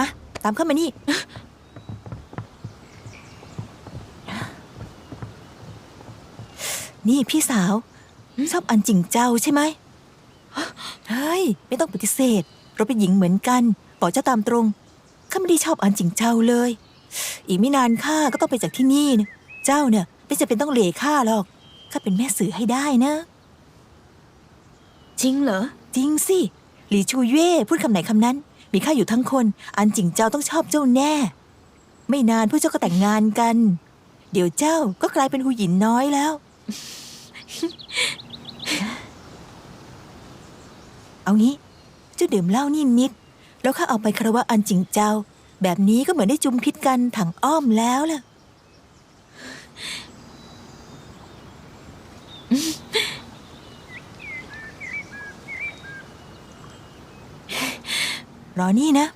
มา ตามเข้ามานี่ นี่พี่สาว ชอบอันจริงเจ้าใช่ไหมเฮ้ย ไม่ต้องปฏิเสธ เราเป็นหญิงเหมือนกันบอกเจ้าตามตรงข้าไม่ได้ชอบอันจริงเจ้าเลย อีกไม่นานข้าก็ต้องไปจากที่นี่นะเจ้าเนี่ยไม่จะเป็นต้องเหล่ข้าหรอกข้าเป็นแม่สื่อให้ได้นะ จริงเหรอ จริงสิ หลีชูเย่พูดคำไหนคำนั้น มีข้าอยู่ทั้งคน อันจริงเจ้าต้องชอบเจ้าแน่ ไม่นานพวกเจ้าก็แต่งงานกัน เดี๋ยวเจ้าก็กลายเป็นหูหยินน้อยแล้ว เอางี้เจ้าดื่มเหล้านี่นิด แล้วข้าเอาไปคารวะอันจริงเจ้า แบบนี้ก็เหมือนได้จุมพิษกันถังอ้อมแล้วล่ะ รอนี่นะ